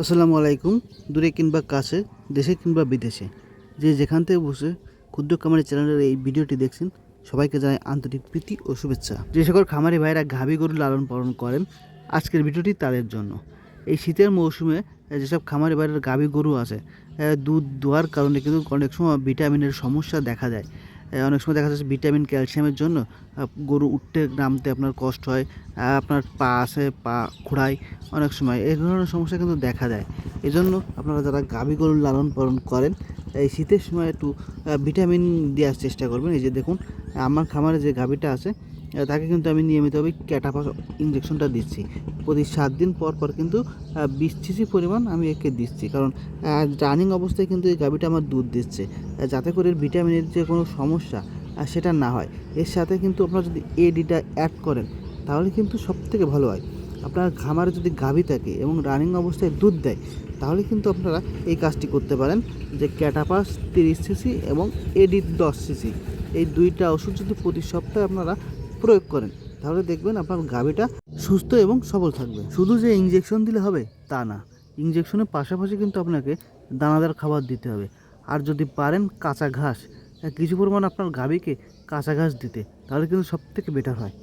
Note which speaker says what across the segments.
Speaker 1: আসসালামু আলাইকুম। দূরে কিংবা কাছে, দেশে কিংবা বিদেশে, যে যেখান থেকে বসে ক্ষুদ্র খামারি চ্যানেলের এই ভিডিওটি দেখছেন, সবাইকে জানাই আন্তরিক প্রীতি ও শুভেচ্ছা। যে সকল খামারি ভাইরা গাভী গরু লালন পালন করেন, আজকের ভিডিওটি তাদের জন্য। এই শীতের মৌসুমে যেসব খামারি ভাইয়ের গাভী গরু আছে দুধ, দোয়ার কারণে কিন্তু অনেক সময় ভিটামিনের সমস্যা দেখা যায় অনেক সময় দেখা যাচ্ছে ভিটামিন, ক্যালসিয়ামের জন্য গরু উঠতে, নামতে আপনার কষ্ট হয় আপনার পা আসে পা খোড়ায় অনেক সময়। এই ধরনের সমস্যা কিন্তু দেখা দেয়। এই জন্য আপনারা যারা গাভী গরু লালন পালন করেন, এই শীতের সময় একটু ভিটামিন দেওয়ার চেষ্টা করবেন। এই যে দেখুন, আমার খামারে যে গাভীটা আছে তাকে কিন্তু আমি নিয়মিতভাবে ক্যাটাপা ইঞ্জেকশনটা দিচ্ছি। প্রতি সাত দিন পর পর কিন্তু বিশ সিসি পরিমাণ আমি একে দিচ্ছি। কারণ রানিং অবস্থায় কিন্তু এই গাভীটা আমার দুধ দিচ্ছে। যাতে করে ভিটামিনের যে কোনো সমস্যা সেটা না হয়। এর সাথে কিন্তু আপনারা যদি এডিটা অ্যাড করেন, তাহলে কিন্তু সব থেকে ভালো হয়। আপনার খামারে যদি গাভী থাকে এবং রানিং অবস্থায় দুধ দেয়, তাহলে কিন্তু আপনারা এই কাজটি করতে পারেন যে ক্যাটাপাস তিরিশ সিসি এবং এডি দশ সিসি। এই দুইটা ওষুধ যদি প্রতি সপ্তাহে আপনারা প্রয়োগ করেন। তাহলে দেখবেন আপনার গাভীটা সুস্থ এবং সবল থাকবে। শুধু যে ইঞ্জেকশন দিলে হবে, তা না। ইঞ্জেকশনের পাশাপাশি কিন্তু আপনাকে দানাদার খাবার দিতে হবে। আর যদি পারেন কাঁচা ঘাস কিছু পরিমাণ আপনার গাভীকে কাঁচা ঘাস দিতে, তাহলে কিন্তু সব থেকে বেটার হয়।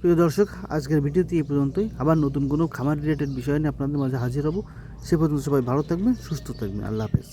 Speaker 1: প্রিয় দর্শক, আজকের ভিডিওটি এই পর্যন্তই। আবার নতুন কোনো খামার রিলেটেড বিষয় নিয়ে আপনাদের মাঝে হাজির হব। সে পর্যন্ত সবাই ভালো থাকবেন, সুস্থ থাকবেন। আল্লাহ হাফেজ।